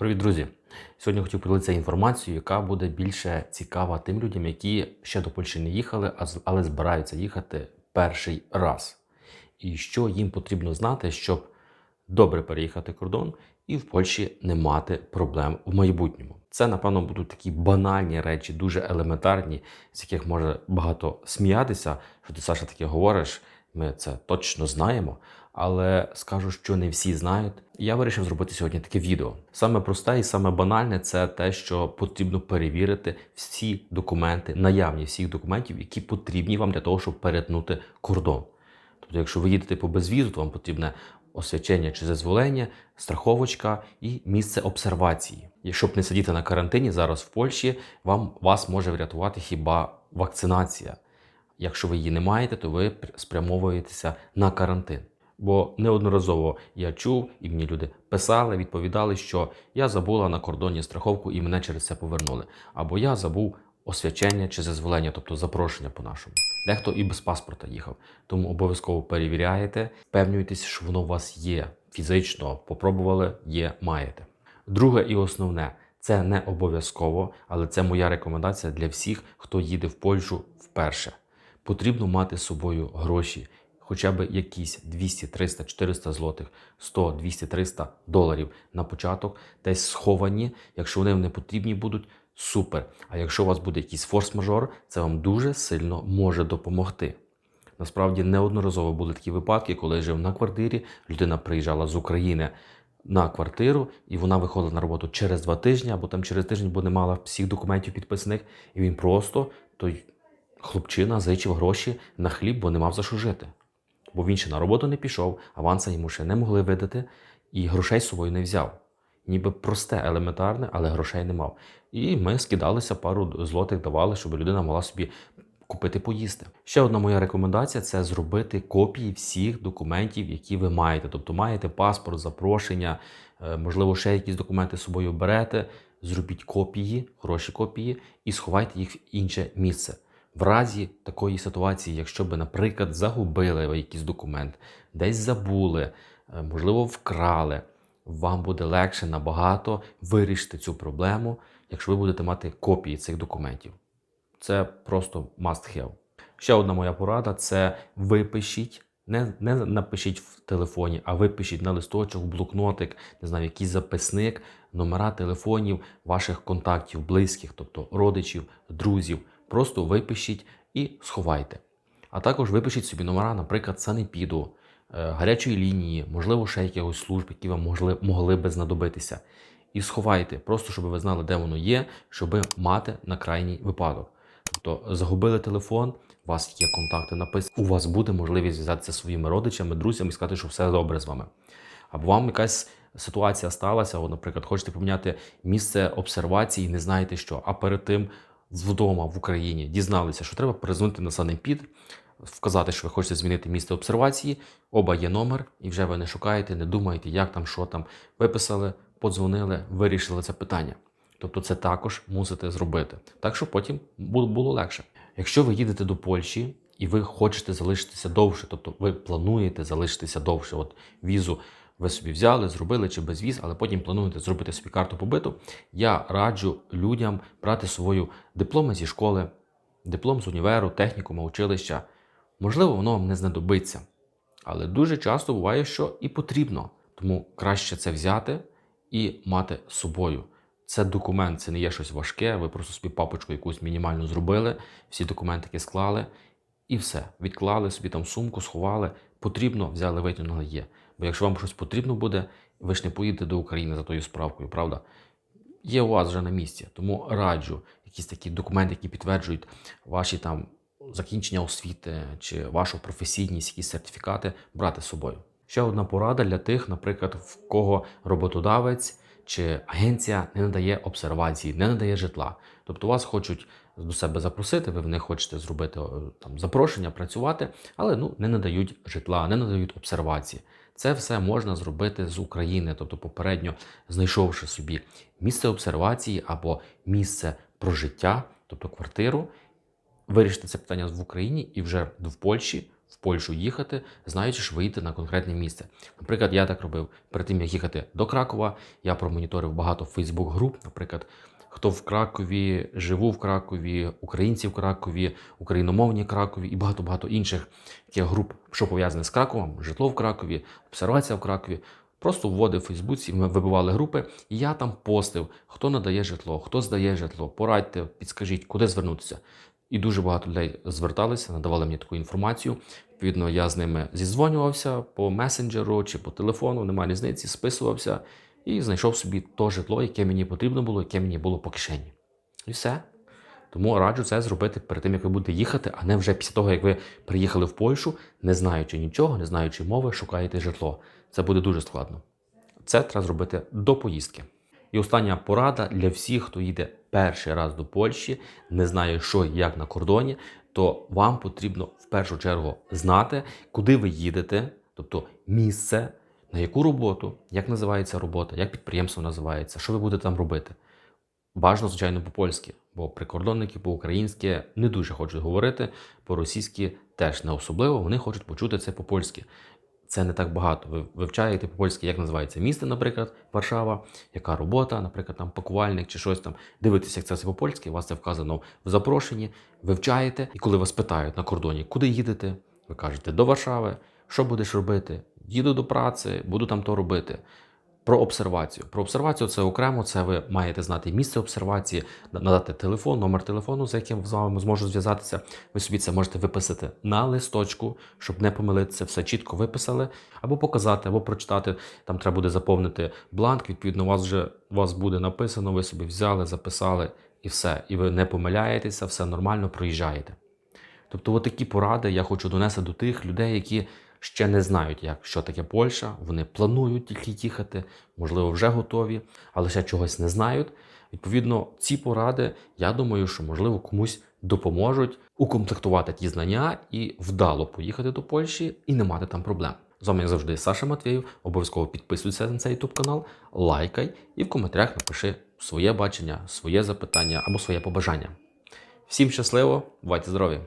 Привіт, друзі! Сьогодні хотів поділитися інформацією, яка буде більше цікава тим людям, які ще до Польщі не їхали, але збираються їхати перший раз. І що їм потрібно знати, щоб добре переїхати кордон і в Польщі не мати проблем в майбутньому. Це, напевно, будуть такі банальні речі, дуже елементарні, з яких може багато сміятися, що ти Саша таке говориш. Ми це точно знаємо, але скажу, що не всі знають. Я вирішив зробити сьогодні таке відео. Саме просте і саме банальне це те, що потрібно перевірити всі документи, наявні всіх документів, які потрібні вам для того, щоб перетнути кордон. Тобто, якщо ви їдете по безвізу, то вам потрібне освячення чи зазволення, страховочка і місце обсервації. І щоб не сидіти на карантині зараз в Польщі, вам вас може врятувати хіба вакцинація. Якщо ви її не маєте, то ви спрямовуєтеся на карантин. Бо неодноразово я чув, і мені люди писали, відповідали, що я забула на кордоні страховку і мене через це повернули. Або я забув освячення чи зазволення, тобто запрошення по-нашому. Дехто і без паспорта їхав. Тому обов'язково перевіряєте, впевнюєтесь, що воно у вас є фізично, попробували, є, маєте. Друге і основне це не обов'язково, але це моя рекомендація для всіх, хто їде в Польщу вперше. Потрібно мати з собою гроші, хоча б якісь 200, 300, 400 злотих, 100, 200, 300 доларів на початок, десь сховані. Якщо вони не потрібні будуть, супер. А якщо у вас буде якийсь форс-мажор, це вам дуже сильно може допомогти. Насправді неодноразово були такі випадки, коли я жив на квартирі, людина приїжджала з України на квартиру, і вона виходила на роботу через два тижні, або там через тиждень, бо не мала всіх документів підписаних, і він просто той хлопчина зичив гроші на хліб, бо не мав за що жити. Бо він ще на роботу не пішов, аванса йому ще не могли видати, і грошей з собою не взяв. Ніби просте, елементарне, але грошей не мав. І ми скидалися, пару злотих давали, щоб людина могла собі купити поїсти. Ще одна моя рекомендація це зробити копії всіх документів, які ви маєте. Тобто маєте паспорт, запрошення, е, можливо, ще якісь документи з собою берете. Зробіть копії, хороші копії, і сховайте їх в інше місце. В разі такої ситуації, якщо би, наприклад, загубили якийсь документ, десь забули, е, можливо, вкрали, вам буде легше набагато вирішити цю проблему, якщо ви будете мати копії цих документів. Це просто must have. Ще одна моя порада це випишіть, не, не напишіть в телефоні, а випишіть на листочок, блокнотик, не знаю, якийсь записник, номера телефонів ваших контактів, близьких, тобто родичів, друзів. Просто випишіть і сховайте. А також випишіть собі номера, наприклад, санепіду, е, гарячої лінії, можливо, ще якихось служб, які вам могли, могли би знадобитися. І сховайте, просто щоб ви знали, де воно є, щоб мати на крайній випадок. Тобто загубили телефон, у вас є контакти написані, у вас буде можливість зв'язатися зі своїми родичами, друзями і сказати, що все добре з вами. Або вам якась ситуація сталася, наприклад, хочете поміняти місце обсервації, не знаєте що, а перед тим вдома в Україні дізналися, що треба перезвонити на санепід, вказати, що ви хочете змінити місце обсервації, оба є номер, і вже ви не шукаєте, не думаєте, як там, що там. Виписали, подзвонили, вирішили це питання. Тобто це також мусите зробити. Так що потім було легше. Якщо ви їдете до Польщі і ви хочете залишитися довше, тобто ви плануєте залишитися довше, от візу ви собі взяли, зробили чи без віз, але потім плануєте зробити собі карту побиту, я раджу людям брати свою дипломи зі школи, диплом з універу, технікума, училища. Можливо, воно вам не знадобиться. Але дуже часто буває, що і потрібно. Тому краще це взяти і мати з собою. Це документ, це не є щось важке. Ви просто собі папочку якусь мінімальну зробили, всі документики склали і все. Відклали собі там сумку, сховали. Потрібно, взяли, витягнули є. Бо якщо вам щось потрібно буде, ви ж не поїдете до України за тою справкою, правда? Є у вас вже на місці. Тому раджу якісь такі документи, які підтверджують ваші там закінчення освіти чи вашу професійність, якісь сертифікати брати з собою. Ще одна порада для тих, наприклад, в кого роботодавець чи агенція не надає обсервації, не надає житла. Тобто вас хочуть до себе запросити, ви в них хочете зробити там запрошення, працювати, але ну не надають житла, не надають обсервації. Це все можна зробити з України, тобто попередньо знайшовши собі місце обсервації або місце прожиття, тобто квартиру, вирішити це питання в Україні і вже в Польщі в Польщу їхати, знаючи, що вийти на конкретне місце. Наприклад, я так робив перед тим, як їхати до Кракова, я промоніторив багато Фейсбук груп, наприклад. Хто в Кракові, живу в Кракові, українці в Кракові, україномовні Кракові і багато-багато інших таких груп, що пов'язані з Краковом, житло в Кракові, обсервація в Кракові. Просто вводив в Фейсбуці, ми вибивали групи, і я там постив, хто надає житло, хто здає житло, порадьте, підскажіть, куди звернутися. І дуже багато людей зверталися, надавали мені таку інформацію. Відповідно, я з ними зізвонювався по месенджеру чи по телефону, немає різниці, списувався і знайшов собі то житло, яке мені потрібно було, яке мені було по кишені. І все. Тому раджу це зробити перед тим, як ви будете їхати, а не вже після того, як ви приїхали в Польщу, не знаючи нічого, не знаючи мови, шукаєте житло. Це буде дуже складно. Це треба зробити до поїздки. І остання порада для всіх, хто їде перший раз до Польщі, не знає, що і як на кордоні, то вам потрібно в першу чергу знати, куди ви їдете, тобто місце, на яку роботу, як називається робота, як підприємство називається, що ви будете там робити. Бажано, звичайно, по-польськи, бо прикордонники по-українськи не дуже хочуть говорити, по-російськи теж не особливо, вони хочуть почути це по-польськи. Це не так багато. Ви вивчаєте по-польськи, як називається місто, наприклад, Варшава, яка робота, наприклад, там пакувальник чи щось там. Дивитеся, як це все по-польськи, у вас це вказано в запрошенні, вивчаєте, і коли вас питають на кордоні, куди їдете, ви кажете до Варшави, що будеш робити? Їду до праці, буду там то робити. Про обсервацію. Про обсервацію це окремо. Це ви маєте знати місце обсервації, надати телефон, номер телефону, за яким з вами зможу зв'язатися. Ви собі це можете виписати на листочку, щоб не помилитися, все чітко виписали, або показати, або прочитати. Там треба буде заповнити бланк. Відповідно, у вас вже у вас буде написано, ви собі взяли, записали і все. І ви не помиляєтеся, все нормально проїжджаєте. Тобто, от такі поради я хочу донести до тих людей, які ще не знають, як що таке Польща. Вони планують тільки їхати, можливо, вже готові, але ще чогось не знають. Відповідно, ці поради, я думаю, що можливо комусь допоможуть укомплектувати ті знання і вдало поїхати до Польщі і не мати там проблем. З вами як завжди Саша Матвєєв. Обов'язково підписуйся на цей YouTube канал, лайкай і в коментарях напиши своє бачення, своє запитання або своє побажання. Всім щасливо, бувайте здорові!